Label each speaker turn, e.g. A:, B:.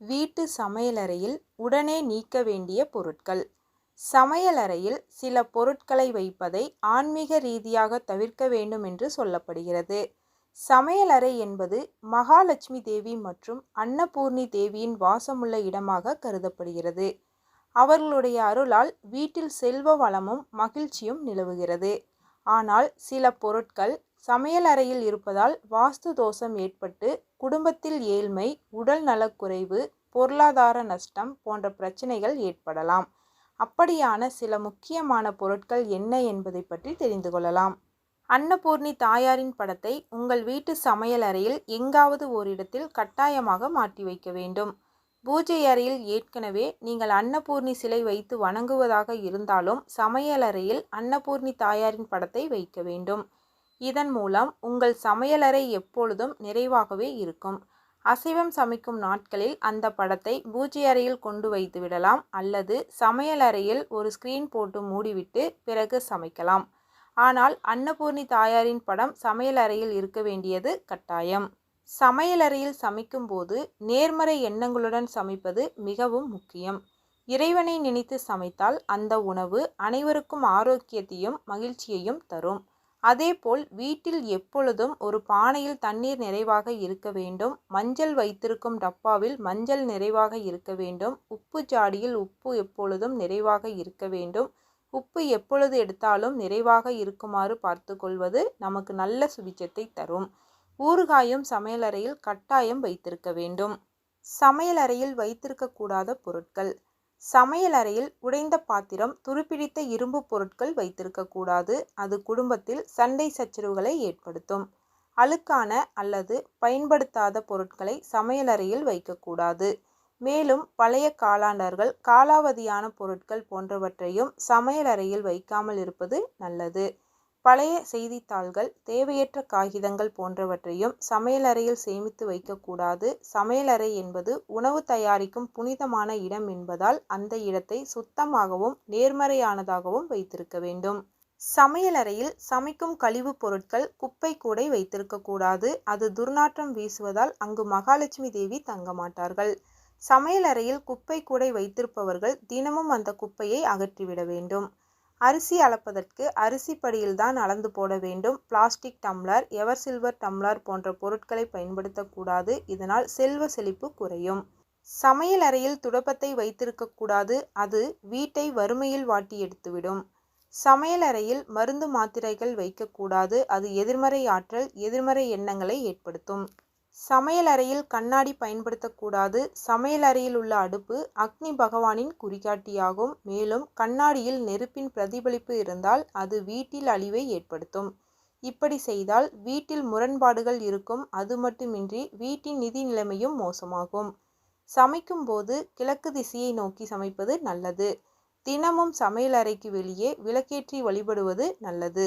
A: வீட்டு சமையலறையில் உடனே நீக்க வேண்டிய பொருட்கள். சமையலறையில் சில பொருட்களை வைப்பதை ஆன்மீக ரீதியாக தவிர்க்க வேண்டும் என்று சொல்லப்படுகிறது. சமையலறை என்பது மகாலட்சுமி தேவி மற்றும் அன்னபூர்ணி தேவியின் வாசமுள்ள இடமாக கருதப்படுகிறது. அவர்களுடைய அருளால் வீட்டில் செல்வ வளமும் மகிழ்ச்சியும் நிலவுகிறது. ஆனால் சில பொருட்கள் சமையலறையில் இருப்பதால் வாஸ்து தோஷம் ஏற்பட்டு குடும்பத்தில் ஏழ்மை உடல் நலக்குறைவு பொருளாதார நஷ்டம் போன்ற பிரச்சனைகள் ஏற்படலாம். அப்படியான சில முக்கியமான பொருட்கள் என்ன என்பதை பற்றி தெரிந்து கொள்ளலாம். அன்னபூர்ணி தாயாரின் படத்தை உங்கள் வீட்டு சமையலறையில் எங்காவது ஓரிடத்தில் கட்டாயமாக மாட்டி வைக்க வேண்டும். பூஜை அறையில் ஏற்கனவே நீங்கள் அன்னபூர்ணி சிலை வைத்து வணங்குவதாக இருந்தாலும் சமையலறையில் அன்னபூர்ணி தாயாரின் படத்தை வைக்க வேண்டும். இதன் மூலம் உங்கள் சமையலறை எப்பொழுதும் நிறைவாகவே இருக்கும். அசைவம் சமைக்கும் நாட்களில் அந்த படத்தை பூஜை அறையில் கொண்டு வைத்து விடலாம் அல்லது சமையலறையில் ஒரு ஸ்க்ரீன் போட்டு மூடிவிட்டு பிறகு சமைக்கலாம். ஆனால் அன்னபூர்ணி தாயாரின் படம் சமையலறையில் இருக்க வேண்டியது கட்டாயம். சமையலறையில் சமைக்கும்போது நேர்மறை எண்ணங்களுடன் சமைப்பது மிகவும் முக்கியம். இறைவனை நினைத்து சமைத்தால் அந்த உணவு அனைவருக்கும் ஆரோக்கியத்தையும் மகிழ்ச்சியையும் தரும். அதேபோல் வீட்டில் எப்பொழுதும் ஒரு பானையில் தண்ணீர் நிறைவாக இருக்க வேண்டும். மஞ்சள் வைத்திருக்கும் டப்பாவில் மஞ்சள் நிறைவாக இருக்க வேண்டும். உப்பு ஜாடியில் உப்பு எப்பொழுதும் நிறைவாக இருக்க வேண்டும். உப்பு எப்பொழுது எடுத்தாலும் நிறைவாக இருக்குமாறு பார்த்து கொள்வது நமக்கு நல்ல சுபிச்சத்தை தரும். ஊறுகாயும் சமையலறையில் கட்டாயம் வைத்திருக்க வேண்டும். சமையலறையில் வைத்திருக்கக்கூடாத பொருட்கள். சமையலறையில் உடைந்த பாத்திரம் துருப்பிடித்த இரும்பு பொருட்கள் வைத்திருக்கக்கூடாது அது குடும்பத்தில் சண்டை சச்சரவுகளை ஏற்படுத்தும். அழுக்கான அல்லது பயன்படுத்தாத பொருட்களை சமையலறையில் வைக்கக்கூடாது மேலும் பழைய காலாண்டர்கள் காலாவதியான பொருட்கள் போன்றவற்றையும் சமையலறையில் வைக்காமல் இருப்பது நல்லது. பழைய செய்தித்தாள்கள் தேவையற்ற காகிதங்கள் போன்றவற்றையும் சமையலறையில் சேமித்து வைக்கக்கூடாது. சமையலறை என்பது உணவு தயாரிக்கும் புனிதமான இடம் என்பதால் அந்த இடத்தை சுத்தமாகவும் நேர்மறையானதாகவும் வைத்திருக்க வேண்டும். சமையலறையில் சமைக்கும் கழிவுப் பொருட்கள் குப்பை கூடை வைத்திருக்கக்கூடாது அது துர்நாற்றம் வீசுவதால் அங்கு மகாலட்சுமி தேவி தங்க மாட்டார்கள். சமையலறையில் குப்பை கூடை வைத்திருப்பவர்கள் தினமும் அந்த குப்பையை அகற்றிவிட வேண்டும். அரிசி அளப்பதற்கு அரிசி படியில்தான் அளந்து போட வேண்டும். Plastic tumbler ever silver tumbler போன்ற பொருட்களை பயன்படுத்தக்கூடாது. இதனால் செல்வ செழிப்பு குறையும். சமையல் அறையில் துடப்பத்தை வைத்திருக்கக்கூடாது அது வீட்டை வறுமையில் வாட்டி எடுத்துவிடும். சமையல் அறையில் மருந்து மாத்திரைகள் வைக்கக்கூடாது அது எதிர்மறை ஆற்றல் எதிர்மறை எண்ணங்களை ஏற்படுத்தும். சமையலறையில் கண்ணாடி பயன்படுத்தக்கூடாது. சமையலறையில் உள்ள அடுப்பு அக்னி பகவானின் குறிகாட்டியாகும். மேலும் கண்ணாடியில் நெருப்பின் பிரதிபலிப்பு இருந்தால் அது வீட்டில் அழிவை ஏற்படுத்தும். இப்படி செய்தால் வீட்டில் முரண்பாடுகள் இருக்கும். அது மட்டுமின்றி வீட்டின் நிதி நிலைமையும் மோசமாகும். சமைக்கும்போது கிழக்கு திசையை நோக்கி சமைப்பது நல்லது. தினமும் சமையலறைக்கு வெளியே விளக்கேற்றி வழிபடுவது நல்லது.